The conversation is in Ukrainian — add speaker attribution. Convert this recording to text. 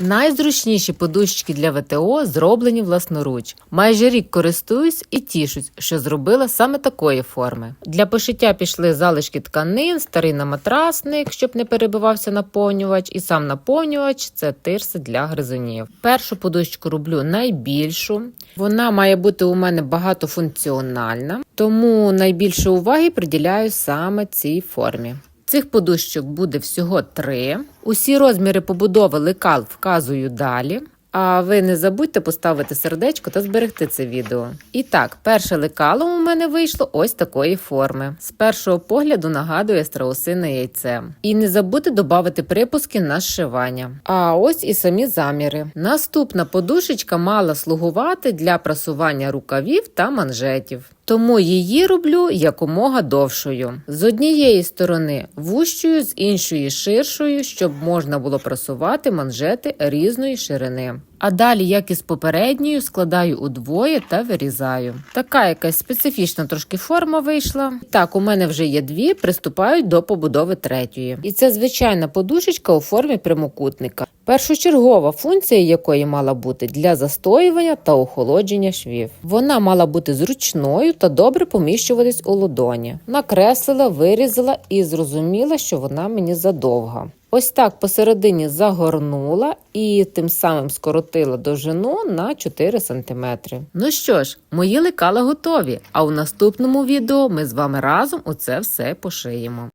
Speaker 1: Найзручніші подушечки для ВТО зроблені власноруч. Майже рік користуюсь і тішусь, що зробила саме такої форми. Для пошиття пішли залишки тканин, старий наматрасник, щоб не перебивався наповнювач, і сам наповнювач це тирси для гризунів. Першу подушечку роблю найбільшу. Вона має бути у мене багатофункціональна, тому найбільше уваги приділяю саме цій формі. Цих подушечок буде всього три. Усі розміри побудови лекал вказую далі. А ви не забудьте поставити сердечко та зберегти це відео. І так, перше лекало у мене вийшло ось такої форми. З першого погляду нагадує страусине яйце. І не забудьте додати припуски на зшивання. А ось і самі заміри. Наступна подушечка мала слугувати для прасування рукавів та манжетів. Тому її роблю якомога довшою. З однієї сторони вущою, з іншої ширшою, щоб можна було просувати манжети різної ширини. А далі, як і з попередньою, складаю удвоє та вирізаю. Така якась специфічна трошки форма вийшла. Так, у мене вже є дві, приступають до побудови третьої. І це звичайна подушечка у формі прямокутника. Першочергова функція якої мала бути для застоювання та охолодження швів. Вона мала бути зручною та добре поміщуватись у ладоні. Накреслила, вирізала і зрозуміла, що вона мені задовга. Ось так посередині загорнула і тим самим скоротила довжину на 4 см. Ну що ж, мої лекала готові. А у наступному відео ми з вами разом у це все пошиємо.